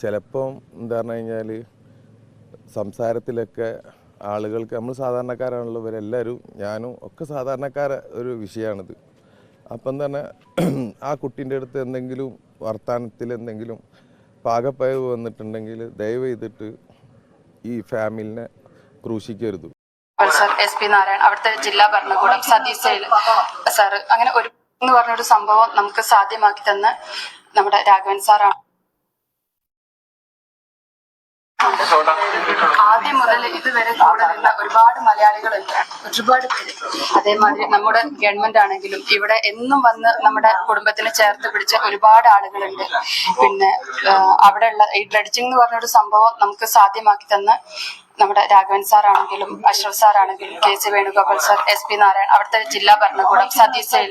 ചിലപ്പം എന്താ പറഞ്ഞു കഴിഞ്ഞാൽ സംസാരത്തിലൊക്കെ ആളുകൾക്ക് നമ്മൾ സാധാരണക്കാരാണല്ലോ ഇവരെല്ലാവരും ഞാനും ഒക്കെ സാധാരണക്കാര ഒരു വിഷയമാണിത് അപ്പം തന്നെ ആ കുട്ടീന്റെ അടുത്ത് എന്തെങ്കിലും വർത്തമാനത്തിൽ എന്തെങ്കിലും പാകപ്പയവ് വന്നിട്ടുണ്ടെങ്കിൽ ദയവ് ചെയ്തിട്ട് ഈ ഫാമിലിനെ ക്രൂശിക്കരുത്. സർ എസ് പി നാരായണൻ അവിടുത്തെ ജില്ലാ ഭരണകൂടം സതീശ് സാർ അങ്ങനെ ഒരു എന്ന് പറഞ്ഞൊരു സംഭവം നമുക്ക് സാധ്യമാക്കി തന്ന നമ്മുടെ രാഘവൻ സാറാണ്. ആദ്യം മുതൽ ഇതുവരെ കൂടെ നിന്ന ഒരുപാട് മലയാളികളുണ്ട്. ഒരുപാട് പേര്. അതേമാതിരി നമ്മുടെ ഗവൺമെന്റ് ആണെങ്കിലും ഇവിടെ എന്നും വന്ന് നമ്മുടെ കുടുംബത്തിനെ ചേർത്ത് പിടിച്ച ഒരുപാട് ആളുകളുണ്ട്. പിന്നെ അവിടെ അവിടെയുള്ള ഈ ഡ്രഡ്ജിങ് എന്ന് പറഞ്ഞൊരു സംഭവം നമുക്ക് സാധ്യമാക്കി തന്ന നമ്മുടെ രാഘവൻ സാർ ആണെങ്കിലും അഷ്റഫ് സാർ ആണെങ്കിലും K C Venugopal sir S P Narayan അവിടുത്തെ ജില്ലാ ഭരണകൂടം സതീശ്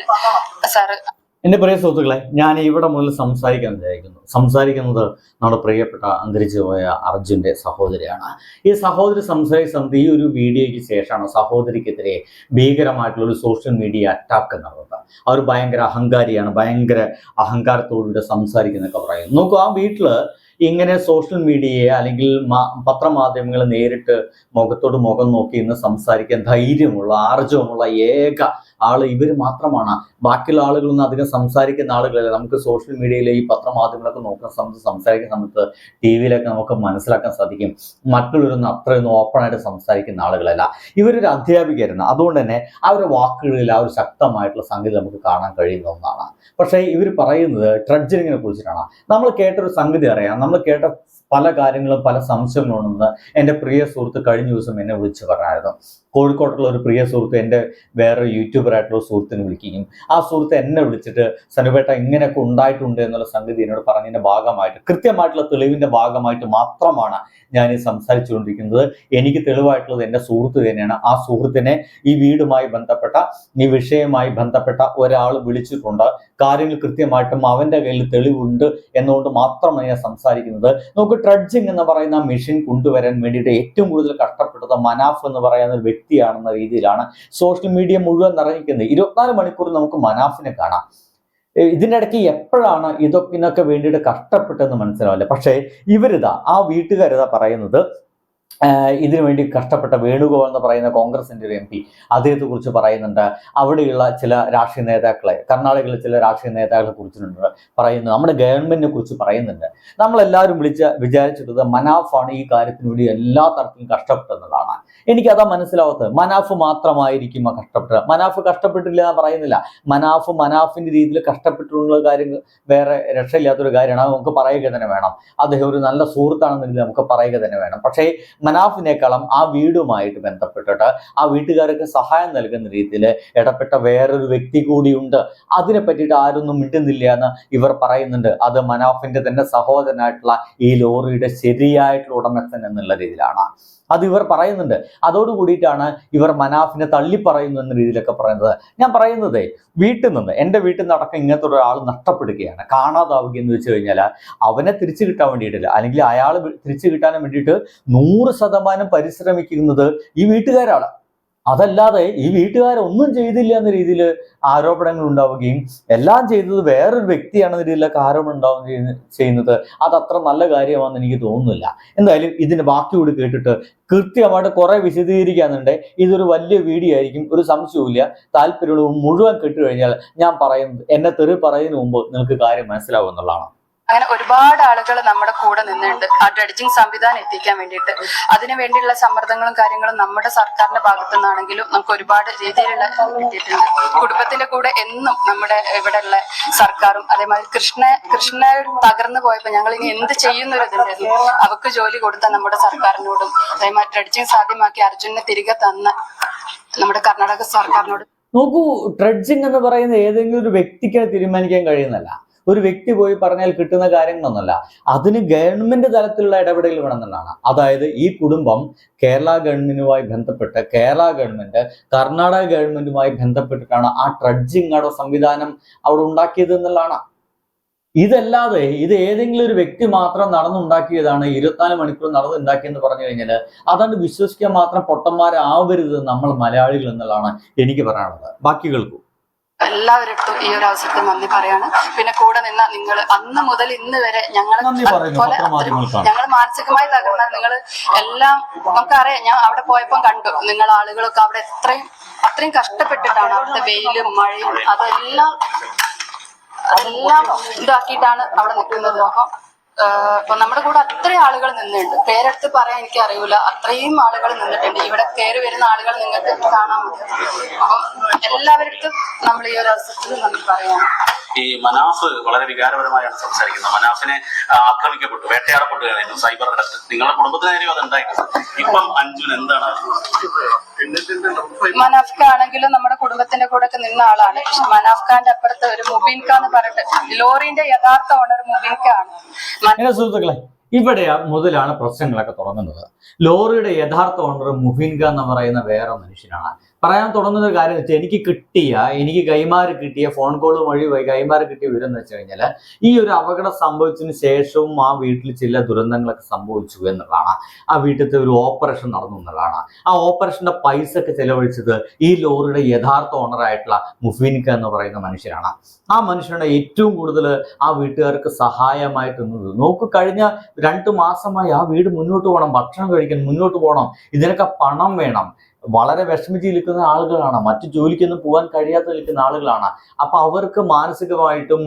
സാറ് എന്റെ പ്രിയ സുഹൃത്തുക്കളെ ഞാൻ ഇവിടെ മുതൽ സംസാരിക്കാൻ വിചാരിക്കുന്നു. സംസാരിക്കുന്നത് നമ്മുടെ പ്രിയപ്പെട്ട അന്തരിച്ചു പോയ അർജുന്റെ സഹോദരിയാണ്. ഈ സഹോദരി സംസാരിച്ച സമയത്ത് ഈ ഒരു വീഡിയോയ്ക്ക് ശേഷമാണ് സഹോദരിക്കെതിരെ ഭീകരമായിട്ടുള്ള ഒരു സോഷ്യൽ മീഡിയ അറ്റാക്ക് നടന്നത് അവർ ഭയങ്കര അഹങ്കാരിയാണ് ഭയങ്കര അഹങ്കാരത്തോടുകൂടി സംസാരിക്കുന്നൊക്കെ പറയും നോക്കൂ ആ വീട്ടിൽ ഇങ്ങനെ സോഷ്യൽ മീഡിയയെ അല്ലെങ്കിൽ പത്രമാധ്യമങ്ങളെ നേരിട്ട് മുഖത്തോട് മുഖം നോക്കി ഇന്ന് സംസാരിക്കാൻ ധൈര്യമുള്ള ആർജവമുള്ള ഏക ആൾ ഇവർ മാത്രമാണ്. ബാക്കിയുള്ള ആളുകളൊന്നും അധികം സംസാരിക്കുന്ന ആളുകളല്ല. നമുക്ക് സോഷ്യൽ മീഡിയയിലെ ഈ പത്രമാധ്യമങ്ങളൊക്കെ നോക്കുന്ന സമയത്ത് സംസാരിക്കുന്ന സമയത്ത് ടി വിയിലൊക്കെ നമുക്ക് മനസ്സിലാക്കാൻ സാധിക്കും. മറ്റുള്ളവരൊന്നും അത്രയൊന്നും ഓപ്പണായിട്ട് സംസാരിക്കുന്ന ആളുകളല്ല. ഇവരൊരു അധ്യാപികയായിരുന്നു. അതുകൊണ്ട് തന്നെ അവരുടെ വാക്കുകളിൽ ആ ഒരു ശക്തമായിട്ടുള്ള സംഗതി നമുക്ക് കാണാൻ കഴിയുന്ന ഒന്നാണ്. പക്ഷേ ഇവർ പറയുന്നത് ട്രഡ്ജറിങ്ങിനെ കുറിച്ചിട്ടാണ്. നമ്മൾ കേട്ടൊരു സംഗതി അറിയാം. നമ്മൾ കേട്ട പല കാര്യങ്ങളും പല സംശയങ്ങളും ഉണ്ടെന്ന് എന്റെ പ്രിയ സുഹൃത്ത് കഴിഞ്ഞ ദിവസം എന്നെ വിളിച്ച് പറഞ്ഞായിരുന്നു. കോഴിക്കോട്ടുള്ള ഒരു പ്രിയ സുഹൃത്ത് എന്റെ വേറെ യൂട്യൂബറായിട്ടുള്ള സുഹൃത്തിനെ വിളിക്കുകയും ആ സുഹൃത്ത് എന്നെ വിളിച്ചിട്ട് സനുപേട്ട ഇങ്ങനെയൊക്കെ ഉണ്ടായിട്ടുണ്ട് എന്നുള്ള സംഗതി എന്നോട് പറഞ്ഞതിന്റെ ഭാഗമായിട്ട് കൃത്യമായിട്ടുള്ള തെളിവിന്റെ ഭാഗമായിട്ട് മാത്രമാണ് ഞാൻ ഈ സംസാരിച്ചുകൊണ്ടിരിക്കുന്നത്. എനിക്ക് തെളിവായിട്ടുള്ളത് എന്റെ സുഹൃത്ത് തന്നെയാണ്. ആ സുഹൃത്തിനെ ഈ വീടുമായി ബന്ധപ്പെട്ട ഈ വിഷയവുമായി ബന്ധപ്പെട്ട ഒരാൾ വിളിച്ചിട്ടുണ്ട്. കാര്യങ്ങൾ കൃത്യമായിട്ടും അവന്റെ കയ്യിൽ തെളിവുണ്ട് എന്നുകൊണ്ട് മാത്രമാണ് ഞാൻ സംസാരിക്കുന്നത്. നമുക്ക് ട്രഡ്ജിങ് എന്ന് പറയുന്ന മെഷീൻ കൊണ്ടുവരാൻ വേണ്ടിയിട്ട് ഏറ്റവും കൂടുതൽ കഷ്ടപ്പെട്ടത് മനാഫ് എന്ന് പറയുന്ന ഒരു വ്യക്തിയാണെന്ന രീതിയിലാണ് സോഷ്യൽ മീഡിയ മുഴുവൻ നിറഞ്ഞിരിക്കുന്നത്. ഇരുപത്തിനാല് മണിക്കൂർ നമുക്ക് മനാഫിനെ കാണാം. ഇതിനിടയ്ക്ക് എപ്പോഴാണ് ഇതൊക്കെ ഇതിനൊക്കെ വേണ്ടിയിട്ട് കഷ്ടപ്പെട്ടെന്ന് മനസ്സിലാവില്ല. പക്ഷേ ഇവരിതാ ആ വീട്ടുകാരിതാ പറയുന്നത് ഇതിനു വേണ്ടി കഷ്ടപ്പെട്ട വേണുഗോപാൽ എന്ന് പറയുന്ന കോൺഗ്രസിന്റെ ഒരു എം പി അദ്ദേഹത്തെ കുറിച്ച് പറയുന്നുണ്ട്. അവിടെയുള്ള ചില രാഷ്ട്രീയ നേതാക്കളെ കർണാടകയിലെ ചില രാഷ്ട്രീയ നേതാക്കളെ കുറിച്ചിട്ടുണ്ട് പറയുന്നു. നമ്മുടെ ഗവൺമെന്റിനെ കുറിച്ച് പറയുന്നുണ്ട്. നമ്മളെല്ലാവരും വിളിച്ച വിചാരിച്ചിട്ടത് മനാഫാണ് ഈ കാര്യത്തിന് വേണ്ടി എല്ലാ തരത്തിലും കഷ്ടപ്പെട്ടെന്നതാണ് എനിക്കതാ മനസ്സിലാവാത്തത്. മനാഫ് മാത്രമായിരിക്കും ആ കഷ്ടപ്പെട്ടത്. മനാഫ് കഷ്ടപ്പെട്ടില്ല എന്ന് പറയുന്നില്ല. മനാഫ് മനാഫിന്റെ രീതിയിൽ കഷ്ടപ്പെട്ടിട്ടുള്ള കാര്യങ്ങൾ വേറെ രക്ഷയില്ലാത്തൊരു കാര്യമാണ്. നമുക്ക് പറയുക തന്നെ വേണം. അദ്ദേഹം ഒരു നല്ല സുഹൃത്താണെന്നുണ്ടെങ്കിൽ നമുക്ക് പറയുക തന്നെ വേണം. പക്ഷേ മനാഫിനേക്കാളും ആ വീടുമായിട്ട് ബന്ധപ്പെട്ടിട്ട് ആ വീട്ടുകാർക്ക് സഹായം നൽകുന്ന രീതിയിൽ ഇടപെട്ട വേറൊരു വ്യക്തി കൂടിയുണ്ട്. അതിനെ പറ്റിയിട്ട് ആരൊന്നും മിണ്ടുന്നില്ല എന്ന് ഇവർ പറയുന്നുണ്ട്. അത് മനാഫിന്റെ തന്നെ സഹോദരനായിട്ടുള്ള ഈ ലോറിയുടെ ശരിയായിട്ടുള്ള ഉടമസ്ഥൻ എന്നുള്ള രീതിയിലാണ്. അത് ഇവർ പറയുന്നുണ്ട്. അതോട് കൂടിയിട്ടാണ് ഇവർ മനാഫിനെ തള്ളിപ്പറയുന്നു എന്ന രീതിയിലൊക്കെ പറയുന്നത്. ഞാൻ പറയുന്നത് വീട്ടിൽ നിന്ന് എന്റെ വീട്ടിൽ നിന്ന് അടക്കം ഇങ്ങനത്തെ ഒരാൾ നഷ്ടപ്പെടുകയാണ്. കാണാതാവുക എന്ന് വെച്ച് കഴിഞ്ഞാൽ അവനെ തിരിച്ചു കിട്ടാൻ വേണ്ടിയിട്ടില്ല. അല്ലെങ്കിൽ അയാൾ തിരിച്ചു കിട്ടാൻ വേണ്ടിയിട്ട് നൂറ് ശതമാനം പരിശ്രമിക്കുന്നത് ഈ വീട്ടുകാരാണ്. അതല്ലാതെ ഈ വീട്ടുകാരൊന്നും ചെയ്തില്ല എന്ന രീതിയിൽ ആരോപണങ്ങൾ ഉണ്ടാവുകയും എല്ലാം ചെയ്തത് വേറൊരു വ്യക്തിയാണെന്ന രീതിയിലൊക്കെ ആരോപണം ഉണ്ടാവുകയും ചെയ്യുന്ന- ചെയ്യുന്നത് അത് അത്ര നല്ല കാര്യമാണെന്ന് എനിക്ക് തോന്നുന്നില്ല. എന്തായാലും ഇതിന് ബാക്കി കൂടി കേട്ടിട്ട് കൃത്യമായിട്ട് കുറെ വിശദീകരിക്കാന്നുണ്ട് ഇതൊരു വലിയ വീഡിയോ ആയിരിക്കും. ഒരു സംശയവുമില്ല. താല്പര്യമുള്ള മുഴുവൻ കേട്ടുകഴിഞ്ഞാൽ ഞാൻ പറയുന്നത് എന്നെ തെറി പറയുന്നതിന് മുമ്പ് നിങ്ങൾക്ക് കാര്യം മനസ്സിലാവും എന്നുള്ളതാണ്. അങ്ങനെ ഒരുപാട് ആളുകൾ നമ്മുടെ കൂടെ നിന്നുണ്ട് ആ ഡ്രഡ്ജിങ് സംവിധാനം എത്തിക്കാൻ വേണ്ടിയിട്ട്. അതിനു വേണ്ടിയുള്ള സമ്മർദ്ദങ്ങളും കാര്യങ്ങളും നമ്മുടെ സർക്കാരിന്റെ ഭാഗത്തു നിന്നാണെങ്കിലും നമുക്ക് ഒരുപാട് രീതിയിലുള്ള കിട്ടിയിട്ടുണ്ട്. കുടുംബത്തിന്റെ കൂടെ എന്നും നമ്മുടെ ഇവിടെയുള്ള സർക്കാരും അതേമാതിരി കൃഷ്ണ കൃഷ്ണ തകർന്നു പോയപ്പോൾ ഞങ്ങൾ ഇനി എന്ത് ചെയ്യുന്നൊരു അവക്ക് ജോലി കൊടുത്ത നമ്മുടെ സർക്കാരിനോടും അതേമാതിരി ഡ്രഡ്ജിങ് സാധ്യമാക്കി അർജുനെ തിരികെ തന്ന നമ്മുടെ കർണാടക സർക്കാരിനോട്. നോക്കൂ ഡ്രഡ്ജിങ് എന്ന് പറയുന്ന ഏതെങ്കിലും ഒരു വ്യക്തിക്ക് തീരുമാനിക്കാൻ കഴിയുന്നല്ല ഒരു വ്യക്തി പോയി പറഞ്ഞാൽ കിട്ടുന്ന കാര്യങ്ങളൊന്നുമല്ല അതിന് ഗവൺമെന്റ് തലത്തിലുള്ള ഇടപെടൽ വേണമെന്നാണ്. അതായത് ഈ കുടുംബം കേരള ഗവൺമെന്റുമായി ബന്ധപ്പെട്ട് കേരള ഗവൺമെന്റ് കർണാടക ഗവൺമെന്റുമായി ബന്ധപ്പെട്ടിട്ടാണ് ആ ട്രഡ്ജിങ് അവിടെ സംവിധാനം അവിടെ ഉണ്ടാക്കിയത് എന്നുള്ളതാണ്. ഇതല്ലാതെ ഇത് ഏതെങ്കിലും ഒരു വ്യക്തി മാത്രം നടന്നുണ്ടാക്കിയതാണ് ഇരുപത്തിനാല് മണിക്കൂർ നടന്നുണ്ടാക്കിയെന്ന് പറഞ്ഞു കഴിഞ്ഞാൽ അതാണ്ട് വിശ്വസിക്കാൻ മാത്രം പൊട്ടന്മാരാവരുത് നമ്മൾ മലയാളികൾ എന്നുള്ളതാണ് എനിക്ക് പറയാനുള്ളത്. ബാക്കി കേൾക്കൂ എല്ലാവരുടെ ഈ ഒരു അവസരത്തിൽ നന്ദി പറയാണ്. പിന്നെ കൂടെ നിന്ന നിങ്ങൾ അന്ന് മുതൽ ഇന്ന് വരെ ഞങ്ങൾ പത്രമാധ്യമങ്ങൾക്കാണ്. ഞങ്ങൾ മാനസികമായി തകർന്ന നിങ്ങൾ എല്ലാം നമുക്കറിയാം. ഞാൻ അവിടെ പോയപ്പോൾ കണ്ടു നിങ്ങൾ ആളുകളൊക്കെ അവിടെ എത്രയും അത്രയും കഷ്ടപ്പെട്ടിട്ടാണ് അവിടുത്തെ വെയിലും മഴയും അതെല്ലാം അതെല്ലാം ഇതാക്കിയിട്ടാണ് അവിടെ നിൽക്കുന്നത്. അപ്പം ഇപ്പൊ നമ്മുടെ കൂടെ അത്രയും ആളുകൾ നിന്നുണ്ട് പേരെടുത്ത് പറയാൻ എനിക്ക് അറിയൂല. അത്രയും ആളുകൾ നിന്നിട്ടുണ്ട്. ഇവിടെ കയറി വരുന്ന ആളുകൾ നിങ്ങൾക്ക് കാണാൻ പറ്റും. അപ്പം എല്ലാവർക്കും നമ്മൾ ഈ ഒരു അവസരത്തിൽ നമ്മൾ പറയാം. ഈ മനാഫ് വളരെ വികാരപരമായാണ് സംസാരിക്കുന്നത്. മനാഫിനെ ആക്രമിക്കപ്പെട്ടു വേട്ടയാടപ്പെട്ടു സൈബർ ഇടത്ത് നിങ്ങളുടെ കുടുംബത്തിന് നേരെയും അത് ഉണ്ടായിട്ടുണ്ട്. ഇപ്പം അഞ്ജുൻ എന്താണ്? മനാഫ് ആണെങ്കിലും നമ്മുടെ കുടുംബത്തിന്റെ കൂടെ ഒക്കെ നിന്ന ആളാണ്. പക്ഷെ മനാഫ് ഖാന്റെ അപ്പുറത്ത് ഒരു മുബീൻ ഖാൻ എന്ന് പറഞ്ഞിട്ട് ലോറിന്റെ യഥാർത്ഥ ഓണർ മുബീൻ ഖാൻ ആണ്. സുഹൃത്തുക്കളെ ഇവിടെ മുതലാണ് പ്രശ്നങ്ങളൊക്കെ തുടങ്ങുന്നത്. ലോറിയുടെ യഥാർത്ഥ ഓണർ മുഹിൻക എന്ന് പറയുന്ന വേറെ മനുഷ്യനാണ്. പറയാൻ തുടങ്ങുന്ന ഒരു കാര്യം വെച്ചാൽ എനിക്ക് കിട്ടിയ എനിക്ക് കൈമാറി കിട്ടിയ ഫോൺ കോൾ വഴി കൈമാറി കിട്ടിയ വിവരം എന്ന് വെച്ച് കഴിഞ്ഞാൽ ഈ ഒരു അപകടം സംഭവിച്ചതിന് ശേഷവും ആ വീട്ടിൽ ചില ദുരന്തങ്ങളൊക്കെ സംഭവിച്ചു എന്നുള്ളതാണ്. ആ വീട്ടിലത്തെ ഒരു ഓപ്പറേഷൻ നടന്നു എന്നുള്ളതാണ്. ആ ഓപ്പറേഷന്റെ പൈസ ഒക്കെ ചെലവഴിച്ചത് ഈ ലോറിയുടെ യഥാർത്ഥ ഓണറായിട്ടുള്ള മുഫീൻക എന്ന് പറയുന്ന മനുഷ്യനാണ്. ആ മനുഷ്യരുടെ ഏറ്റവും കൂടുതൽ ആ വീട്ടുകാർക്ക് സഹായമായിട്ട് നിന്നത്. നോക്ക് കഴിഞ്ഞ രണ്ട് മാസമായി ആ വീട് മുന്നോട്ട് പോകണം ഭക്ഷണം കഴിക്കാൻ മുന്നോട്ട് പോകണം ഇതിനൊക്കെ പണം വേണം. വളരെ വിഷമിച്ച് നിൽക്കുന്ന ആളുകളാണ്. മറ്റു ജോലിക്കൊന്നും പോകാൻ കഴിയാത്ത നിൽക്കുന്ന ആളുകളാണ്. അപ്പൊ അവർക്ക് മാനസികമായിട്ടും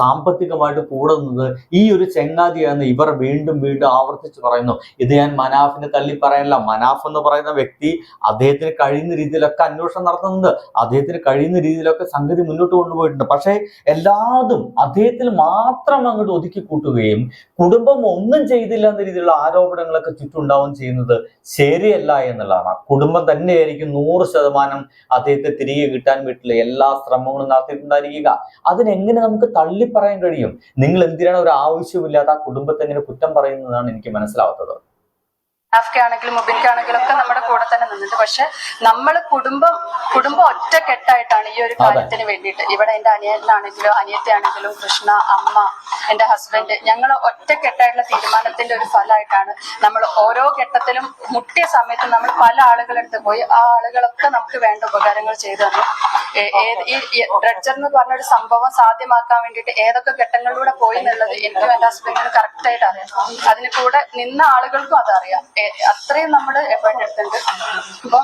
സാമ്പത്തികമായിട്ടും കൂടുന്നത് ഈ ഒരു ചെങ്ങാതിയാണ് ഇവർ വീണ്ടും വീണ്ടും ആവർത്തിച്ച് പറയുന്നു. ഇത് ഞാൻ മനാഫിനെ തള്ളി പറയാനില്ല മനാഫ് എന്ന് പറയുന്ന വ്യക്തി അദ്ദേഹത്തിന് കഴിയുന്ന രീതിയിലൊക്കെ അന്വേഷണം നടത്തുന്നുണ്ട്. അദ്ദേഹത്തിന് കഴിയുന്ന രീതിയിലൊക്കെ സംഗതി മുന്നോട്ട് കൊണ്ടുപോയിട്ടുണ്ട്. പക്ഷേ എല്ലാതും അദ്ദേഹത്തിൽ മാത്രം അങ്ങോട്ട് ഒതുക്കി കൂട്ടുകയും കുടുംബം ഒന്നും ചെയ്തില്ല എന്ന രീതിയിലുള്ള ആരോപണങ്ങളൊക്കെ ചുറ്റുണ്ടാവുകയും ചെയ്യുന്നത് ശരിയല്ല എന്നുള്ളതാണ്. കുടുംബം തന്നെയായിരിക്കും നൂറ് ശതമാനം അദ്ദേഹത്തെ തിരികെ കിട്ടാൻ വീട്ടിലെ എല്ലാ ശ്രമങ്ങളും നടത്തിയിട്ടുണ്ടായിരിക്കുക. അതിനെങ്ങനെ നമുക്ക് തള്ളി പറയാൻ കഴിയും? നിങ്ങൾ എന്തിനാണ് ഒരു ആവശ്യമില്ലാത്ത ആ കുടുംബത്തെ എങ്ങനെ കുറ്റം പറയുന്നതാണ് എനിക്ക് മനസ്സിലാവാത്തത്. ആണെങ്കിലും മുബിൻക്കാണെങ്കിലും ഒക്കെ നമ്മുടെ കൂടെ തന്നെ നിന്നിട്ട്. പക്ഷെ നമ്മൾ കുടുംബം കുടുംബം ഒറ്റക്കെട്ടായിട്ടാണ് ഈ ഒരു കാര്യത്തിന് വേണ്ടിയിട്ട്. ഇവിടെ എന്റെ അനിയനാണെങ്കിലും അനിയത്തിയാണെങ്കിലും കൃഷ്ണ അമ്മ എന്റെ ഹസ്ബൻഡ് ഞങ്ങൾ ഒറ്റക്കെട്ടായിട്ടുള്ള തീരുമാനത്തിന്റെ ഒരു ഫലമായിട്ടാണ് നമ്മൾ ഓരോ ഘട്ടത്തിലും മുട്ടിയ സമയത്ത് നമ്മൾ പല ആളുകളെടുത്ത് പോയി ആ ആളുകളൊക്കെ നമുക്ക് വേണ്ട ഉപകാരങ്ങൾ ചെയ്തു തന്നു. ഈ ഡ്രഡ്ജർ എന്ന് പറഞ്ഞ ഒരു സംഭവം സാധ്യമാക്കാൻ വേണ്ടിയിട്ട് ഏതൊക്കെ ഘട്ടങ്ങളിലൂടെ പോയി എന്നുള്ളത് എനിക്കും എന്റെ ഹസ്ബൻഡിനും കറക്റ്റ് ആയിട്ട് അറിയാം. അതിന് കൂടെ നിന്ന ആളുകൾക്കും അതറിയാം. അത്രയും നമ്മൾ എഫേർട്ട് എടുത്തിട്ടുണ്ട്. അപ്പൊ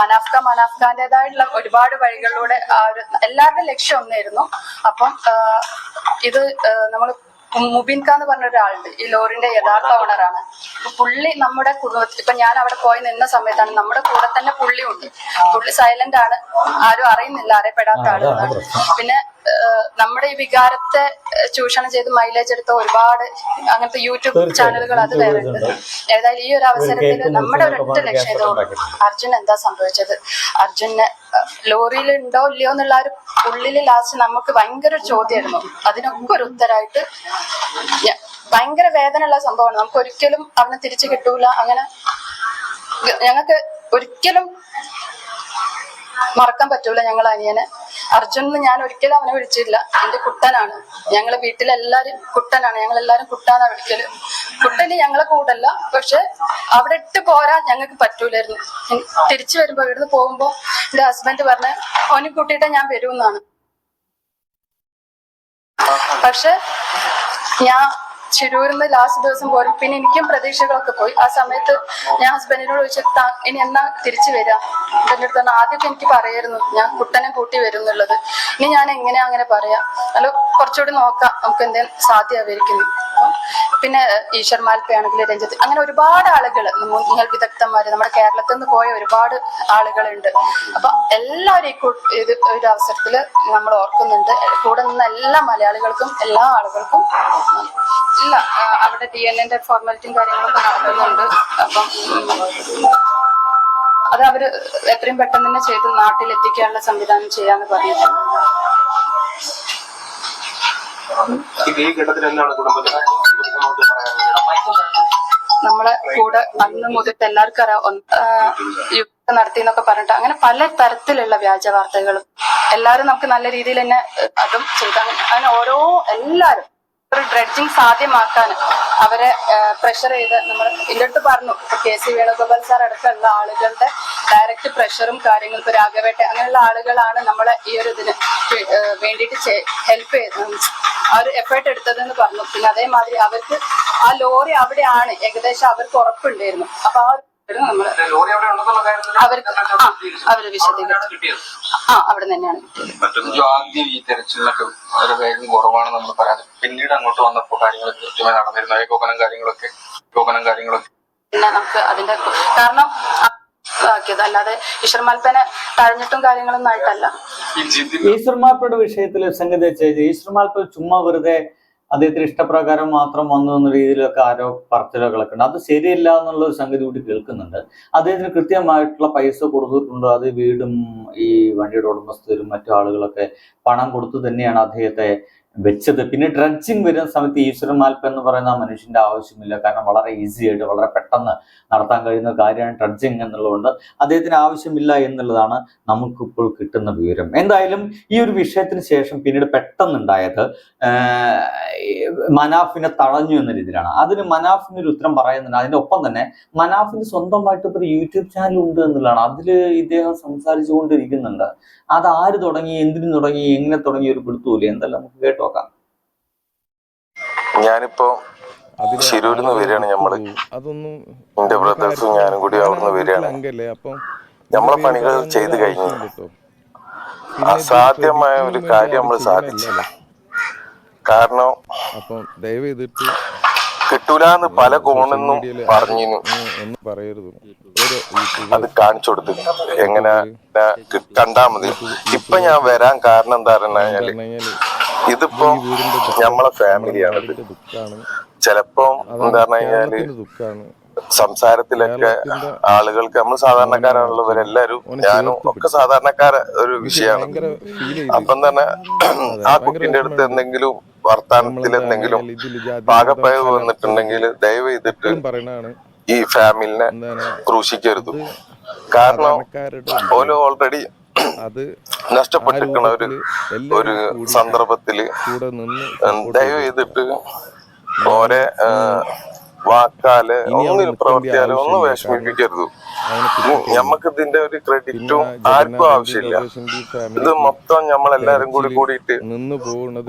മനാഫ്ക മനാഫ്ഖാന്റേതായിട്ടുള്ള ഒരുപാട് വഴികളിലൂടെ ആ ഒരു എല്ലാവരുടെയും ലക്ഷ്യം ഒന്നായിരുന്നു. അപ്പം ഇത് നമ്മൾ മുബിൻ ഖാൻ എന്ന് പറഞ്ഞ ഒരാളുണ്ട്. ഈ ലോറിന്റെ യഥാർത്ഥ ഓണറാണ് പുള്ളി നമ്മുടെ കുടുംബത്തിൽ ഇപ്പൊ ഞാൻ അവിടെ പോയി നിന്ന സമയത്താണ് നമ്മുടെ കൂടെ തന്നെ പുള്ളി ഉണ്ട് പുള്ളി സൈലന്റ് ആണ്. ആരും അറിയുന്നില്ല അറിയപ്പെടാത്ത ആളാണ്. പിന്നെ നമ്മുടെ ഈ വികാരത്തെ ചൂഷണം ചെയ്ത് മൈലേജ് എടുത്ത ഒരുപാട് അങ്ങനത്തെ യൂട്യൂബ് ചാനലുകൾ അത് വേറെ ഉണ്ട്. ഏതായാലും ഈ ഒരു അവസരത്തിൽ നമ്മുടെ ഒരൊറ്റ ലക്ഷ്യം. അർജുൻ എന്താ സംഭവിച്ചത്? അർജുന് ലോറിയിൽ ഉണ്ടോ ഇല്ലയോ എന്നുള്ള ഒരു ഉള്ളിൽ ലാസ്റ്റ് നമുക്ക് ഭയങ്കര ചോദ്യമായിരുന്നു. അതിനൊക്കെ ഒരു ഉത്തരമായിട്ട് ഭയങ്കര വേദനയുള്ള സംഭവമാണ്. നമുക്ക് ഒരിക്കലും അവനെ തിരിച്ചു കിട്ടൂല. അങ്ങനെ ഞങ്ങൾക്ക് ഒരിക്കലും മറക്കാൻ പറ്റൂല ഞങ്ങൾ അനിയനെ. അർജുൻ എന്ന് ഞാൻ ഒരിക്കലും അവനെ വിളിച്ചിട്ടില്ല. എന്റെ കുട്ടനാണ്. ഞങ്ങളെ വീട്ടിലെല്ലാരും കുട്ടനാണ്. ഞങ്ങൾ എല്ലാരും കുട്ടാന്നാ വിളിക്കൽ. കുട്ടന് ഞങ്ങളെ കൂടല്ല. പക്ഷെ അവിടെ ഇട്ട് പോരാൻ ഞങ്ങൾക്ക് പറ്റൂലായിരുന്നു. തിരിച്ചു വരുമ്പോ ഇവിടുന്ന് പോകുമ്പോ എന്റെ ഹസ്ബൻഡ് പറഞ്ഞ ഓനെ കൂട്ടിയിട്ട് ഞാൻ വരുമെന്നാണ് പക്ഷെ ഞാൻ ശിരൂരിന്ന് ലാസ്റ്റ് ദിവസം പോരും. പിന്നെ എനിക്കും പ്രതീക്ഷകളൊക്കെ പോയി. ആ സമയത്ത് ഞാൻ ഹസ്ബൻഡിനോട് ചോദിച്ചു "താ- ഇനി എന്നാ തിരിച്ചു വരാം? എന്റെ അടുത്ത് ആദ്യമൊക്കെ എനിക്ക് പറയായിരുന്നു ഞാൻ കുട്ടനെ കൂട്ടി വരും എന്നുള്ളത്. ഇനി ഞാൻ എങ്ങനെയാ അങ്ങനെ പറയാ? അല്ല കുറച്ചുകൂടി നോക്കാം. നമുക്ക് എന്തെങ്കിലും സാധ്യമായിരിക്കുന്നു പിന്നെ ഈശ്വർ മാൽപ്പയാണെങ്കിൽ രഞ്ജിത്ത് അങ്ങനെ ഒരുപാട് ആളുകൾ മുങ്ങൽ വിദഗ്ധന്മാര് നമ്മുടെ കേരളത്തിൽ നിന്ന് പോയ ഒരുപാട് ആളുകളുണ്ട്. അപ്പൊ എല്ലാവരും ഈ കൂ- ഇത് ഒരു അവസരത്തിൽ നമ്മൾ ഓർക്കുന്നുണ്ട്. കൂടെ നിന്ന എല്ലാ മലയാളികൾക്കും എല്ലാ ആളുകൾക്കും ഇല്ല. അവിടെ ഡി എൻ എന്റെ ഫോർമാലിറ്റിയും കാര്യങ്ങളൊക്കെ നടക്കുന്നുണ്ട്. അപ്പം അത് അവർ എത്രയും പെട്ടെന്ന് തന്നെ ചെയ്ത് നാട്ടിൽ എത്തിക്കാനുള്ള സംവിധാനം ചെയ്യാന്ന് പറഞ്ഞിട്ടുണ്ട്. ഈ ഘട്ടത്തിൽ എന്താണ് കുടുംബത്തിന് നമ്മളെ കൂടെ അന്ന് മുതൽ എല്ലാവർക്കും അറിയാം. ഒന്ന്, നടത്തി എന്നൊക്കെ പറഞ്ഞിട്ട് അങ്ങനെ പല തരത്തിലുള്ള വ്യാജ വാർത്തകളും എല്ലാവരും നമുക്ക് നല്ല രീതിയിൽ തന്നെ അതും ചെയ്ത് അങ്ങനെ അങ്ങനെ ഓരോ എല്ലാരും ഒരു ഡ്രഡ്ജിങ് സാധ്യമാക്കാൻ അവരെ പ്രഷർ ചെയ്ത് നമ്മൾ എന്റെ പറഞ്ഞു. കെ സി വേണുഗോപാൽ സാർ അടക്കമുള്ള ആളുകളുടെ ഡയറക്റ്റ് പ്രഷറും കാര്യങ്ങളും ഇപ്പൊ രാഘവേട്ട അങ്ങനെയുള്ള ആളുകളാണ് നമ്മളെ ഈ ഒരു ഇതിന് വേണ്ടിയിട്ട് ഹെൽപ്പ് ചെയ്ത് ആ ഒരു എഫേർട്ട് എടുത്തതെന്ന് പറഞ്ഞു. പിന്നെ അതേമാതിരി അവർക്ക് ആ ലോറി അവിടെയാണ്. ഏകദേശം അവർക്ക് ഉറപ്പുണ്ടായിരുന്നു. അപ്പൊ ആ ഒരു നമ്മൾ ലോറി അവിടെ ഉണ്ടെന്നുള്ള കാര്യത്തിൽ അവർക്ക് അവർ വിശദീകരിച്ചു ആ അവിടെ തന്നെയാണ് കിട്ടിയത്. മറ്റൊന്ന് ആദ്യം ഈ തെരച്ചിലൊക്കെ ഒരു വേഗം കുറവാണ് നമ്മൾ പിന്നീട് അങ്ങോട്ട് വന്നപ്പോൾ കാര്യങ്ങൾ കൃത്യമായി നടന്നിരുന്നു. ഏകോപനം കാര്യങ്ങളൊക്കെ ഏകോപനം കാര്യങ്ങളൊക്കെ. പിന്നെ നമുക്ക് അതിന്റെ കാരണം ആക്കിയത് അല്ലാതെ ഈശ്വരമാൽപ്പനെ തഴഞ്ഞിട്ടും കാര്യങ്ങളൊന്നും ആയിട്ടല്ല. ഈശ്വർമാൽപ്പയുടെ വിഷയത്തിൽ സംഗതി വെച്ചാൽ ഈശ്വർമാൽപ്പ ചുമ്മാ വെറുതെ അദ്ദേഹത്തിന് ഇഷ്ടപ്രകാരം മാത്രം വന്നു എന്ന രീതിയിലൊക്കെ ആരോ പറച്ചിലുകളൊക്കെ ഉണ്ട്. അത് ശരിയല്ല എന്നുള്ള ഒരു സംഗതി കൂടി കേൾക്കുന്നുണ്ട്. അദ്ദേഹത്തിന് കൃത്യമായിട്ടുള്ള പൈസ കൊടുത്തിട്ടുണ്ട്. അത് വീടും ഈ വണ്ടിയുടെ ഉടമസ്ഥരും മറ്റു ആളുകളൊക്കെ പണം കൊടുത്തു തന്നെയാണ് അദ്ദേഹത്തെ വെച്ചത്. പിന്നെ ഡ്രഡ്ജിങ് വരുന്ന സമയത്ത് ഈശ്വരൻ മാൽപ്പ എന്ന് പറയുന്ന ആ മനുഷ്യന്റെ ആവശ്യമില്ല. കാരണം വളരെ ഈസി ആയിട്ട് വളരെ പെട്ടെന്ന് നടത്താൻ കഴിയുന്ന കാര്യമാണ് ഡ്രഡ്ജിങ് എന്നുള്ളതുകൊണ്ട് അദ്ദേഹത്തിന് ആവശ്യമില്ല എന്നുള്ളതാണ് നമുക്കിപ്പോൾ കിട്ടുന്ന വിവരം. എന്തായാലും ഈ ഒരു വിഷയത്തിന് ശേഷം പിന്നീട് പെട്ടെന്നുണ്ടായത് മനാഫിനെ തഴഞ്ഞു എന്ന രീതിയിലാണ്. അതിന് മനാഫിന് ഒരു ഉത്തരം പറയുന്നുണ്ട്. അതിന്റെ ഒപ്പം തന്നെ മനാഫിന് സ്വന്തമായിട്ട് ഒരു യൂട്യൂബ് ചാനൽ ഉണ്ട് എന്നുള്ളതാണ്. അതിൽ ഇദ്ദേഹം സംസാരിച്ചുകൊണ്ടിരിക്കുന്നുണ്ട്. അത് ആര് തുടങ്ങി എന്തിനു തുടങ്ങി എങ്ങനെ തുടങ്ങി ഒരു പിടുത്തൂല എന്തെല്ലാം നമുക്ക് കേട്ടോക്കാം ഞാനിപ്പോ വരികയാണ് ഞമ്മൾ. അതൊന്നും എന്റെ ബ്രദേഴ്സും ഞാനും കൂടി അവിടുന്ന് വരികയാണ്. അങ്കല്ലേ അപ്പം നമ്മളെ പണികൾ ചെയ്തു കഴിഞ്ഞു. അസാധ്യമായ ഒരു കാര്യം നമ്മൾ സാധിച്ചു. കാരണം അപ്പം ദയവ് ചെയ്തിട്ട് കിട്ടൂലെന്ന് പല കോണെന്നും പറഞ്ഞിരുന്നു. പറയരുത്. അത് കാണിച്ചു കൊടുത്തു എങ്ങനെ കണ്ടാ മതി. ഇപ്പൊ ഞാൻ വരാൻ കാരണം എന്താ പറഞ്ഞാൽ ഇതിപ്പോ നമ്മളെ ഫാമിലിയാണിത് ദുഃഖാണ്. ചിലപ്പോ എന്താ പറഞ്ഞു കഴിഞ്ഞാൽ സംസാരത്തിലൊക്കെ ആളുകൾക്ക് നമ്മൾ സാധാരണക്കാരാണല്ലോ ഇവരെല്ലാരും ഞാനും ഒക്കെ സാധാരണക്കാര ഒരു വിഷയമാണ്. അപ്പൊ തന്നെ ആ കുട്ടിന്റെ അടുത്ത് എന്തെങ്കിലും വർത്താനത്തിൽ എന്തെങ്കിലും പാകപ്പയവ് വന്നിട്ടുണ്ടെങ്കിൽ ദയവ് ചെയ്തിട്ട് ഈ ഫാമിലിനെ ക്രൂശിക്കരുത്. കാരണം ഓൽ ഓൾറെഡി അത് നഷ്ടപ്പെട്ടിരിക്കുന്ന ഒരു ഒരു സന്ദർഭത്തിൽ ദയവ് ചെയ്തിട്ട് ഓരെ വാക്കാൽ ഒന്നിനും പ്രവർത്തിയാലും ഒന്നും വിഷമിപ്പിക്കരുത്. ഞമ്മക്ക് ഇതിന്റെ ഒരു ക്രെഡിറ്റും ആർക്കും ആവശ്യമില്ല. ഇത് മൊത്തം നമ്മളെല്ലാരും കൂടി കൂടിയിട്ട്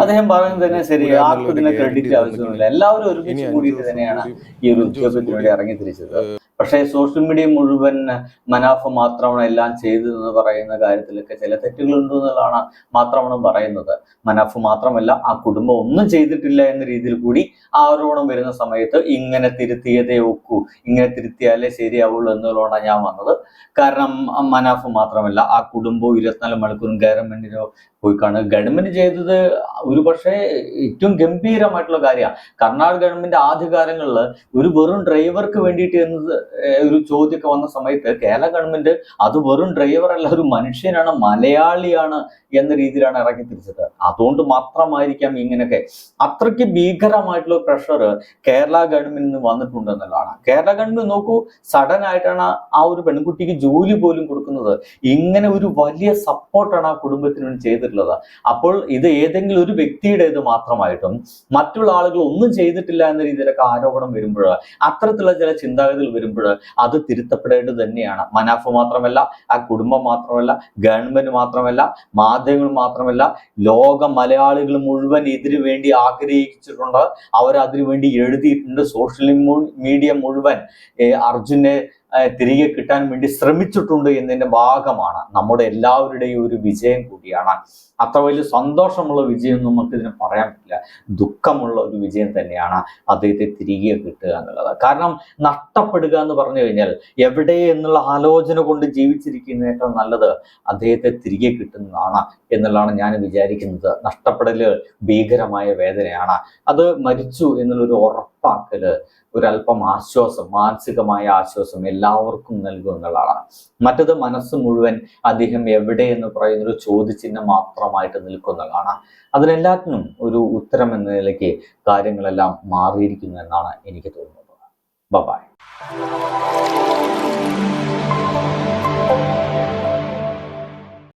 അദ്ദേഹം പറയുന്നത് തന്നെ ശരി. ആർക്കും ഇതിന്റെ ക്രെഡിറ്റ് ആവശ്യമില്ല എല്ലാവരും ഒരുമിച്ച് കൂടിയിട്ട് തന്നെയാണ് ഈ ഒരു ഉദ്യോഗത്തിന് വേണ്ടി ഇറങ്ങി തിരിച്ചത് പക്ഷേ സോഷ്യൽ മീഡിയ മുഴുവൻ മനാഫ മാത്രമാണ് എല്ലാം ചെയ്തതെന്ന് പറയുന്ന കാര്യത്തിലൊക്കെ ചില തെറ്റുകളുണ്ട് എന്നുള്ളതാണ് മാത്രമാണ് പറയുന്നത്. മനാഫ് മാത്രമല്ല ആ കുടുംബം ഒന്നും ചെയ്തിട്ടില്ല എന്ന രീതിയിൽ കൂടി ആരോപണം വരുന്ന സമയത്ത് ഇങ്ങനെ തിരുത്തിയതേ ഒക്കൂ. ഇങ്ങനെ തിരുത്തിയാലേ ശരിയാവുള്ളൂ എന്നുള്ളതാണ് ഞാൻ വന്നത്. കാരണം മനാഫ് മാത്രമല്ല ആ കുടുംബവും ഇരുപത്തിനാല് മണിക്കൂറും ഗവൺമെന്റിനോ പോയി കാണുക. ഗവൺമെന്റ് ചെയ്തത് ഒരു പക്ഷേ ഏറ്റവും ഗംഭീരമായിട്ടുള്ള കാര്യമാണ്. കർണാടക ഗവൺമെന്റ് ആദ്യകാലങ്ങളിൽ ഒരു വെറും ഡ്രൈവർക്ക് വേണ്ടിയിട്ട് എന്നത് ഒരു ചോദ്യമൊക്കെ വന്ന സമയത്ത് കേരള ഗവൺമെന്റ് അത് വെറും ഡ്രൈവർ അല്ല ഒരു മനുഷ്യനാണ് മലയാളിയാണ് എന്ന രീതിയിലാണ് ഇറക്കി തിരിച്ചത്. അതുകൊണ്ട് മാത്രമായിരിക്കാം ഇങ്ങനെയൊക്കെ. അത്രയ്ക്ക് ഭീകരമായിട്ടുള്ള പ്രഷർ കേരള ഗവൺമെന്റിൽ നിന്ന് വന്നിട്ടുണ്ട് എന്നുള്ളതാണ്. കേരള ഗവൺമെന്റ് നോക്കൂ സഡൻ ആയിട്ടാണ് ആ ഒരു പെൺകുട്ടിക്ക് ജോലി പോലും കൊടുക്കുന്നത്. ഇങ്ങനെ ഒരു വലിയ സപ്പോർട്ടാണ് ആ കുടുംബത്തിന് വേണ്ടി ചെയ്തിട്ടുള്ളത്. അപ്പോൾ ഇത് ഏതെങ്കിലും ഒരു വ്യക്തിയുടേത് മാത്രമായിട്ടും മറ്റുള്ള ആളുകൾ ഒന്നും ചെയ്തിട്ടില്ല എന്ന രീതിയിലൊക്കെ ആരോപണം വരുമ്പോൾ അത്തരത്തിലുള്ള ചില ചിന്താഗതികൾ വരുമ്പോൾ അത് തിരുത്തപ്പെടേണ്ടത് തന്നെയാണ്. മനാഫ് മാത്രമല്ല ആ കുടുംബം മാത്രമല്ല ഗവൺമെന്റ് മാത്രമല്ല മാധ്യമങ്ങൾ മാത്രമല്ല ലോക മലയാളികൾ മുഴുവൻ ഇതിനു വേണ്ടി ആഗ്രഹിച്ചിട്ടുണ്ട്. അവർ അതിനു വേണ്ടി എഴുതിയിട്ടുണ്ട്. സോഷ്യൽ മീഡിയ മുഴുവൻ. അർജുനെ തിരികെ കിട്ടാൻ വേണ്ടി ശ്രമിച്ചിട്ടുണ്ട് എന്നതിന്റെ ഭാഗമാണ് നമ്മുടെ എല്ലാവരുടെയും ഒരു വിജയം കൂടിയാണ്. അത്ര വലിയ സന്തോഷമുള്ള വിജയം നമുക്ക് ഇതിന് പറയാൻ പറ്റില്ല. ദുഃഖമുള്ള ഒരു വിജയം തന്നെയാണ് അദ്ദേഹത്തെ തിരികെ കിട്ടുക എന്നുള്ളത്. കാരണം നഷ്ടപ്പെടുക എന്ന് പറഞ്ഞു കഴിഞ്ഞാൽ എവിടെ എന്നുള്ള ആലോചന കൊണ്ട് ജീവിച്ചിരിക്കുന്നതിനേക്കാൾ നല്ലത് അദ്ദേഹത്തെ തിരികെ കിട്ടുന്നതാണ് എന്നുള്ളതാണ് ഞാൻ വിചാരിക്കുന്നത്. നഷ്ടപ്പെടൽ ഭീകരമായ വേദനയാണ്. അത് മരിച്ചു എന്നുള്ളൊരു ഉറപ്പാക്കൽ ഒരല്പം ആശ്വാസം മാനസികമായ ആശ്വാസം എല്ലാവർക്കും നൽകും എന്നുള്ളതാണ് മറ്റത് മനസ്സ് മുഴുവൻ അദ്ദേഹം എവിടെ എന്ന് പറയുന്ന ഒരു ചോദ്യചിഹ്നം മാത്രമായിട്ട് നിൽക്കുന്നതാണ്. അതിനെല്ലാത്തിനും ഒരു ഉത്തരം എന്ന നിലയ്ക്ക് കാര്യങ്ങളെല്ലാം മാറിയിരിക്കുന്നു എന്നാണ് എനിക്ക് തോന്നുന്നത്. ബൈ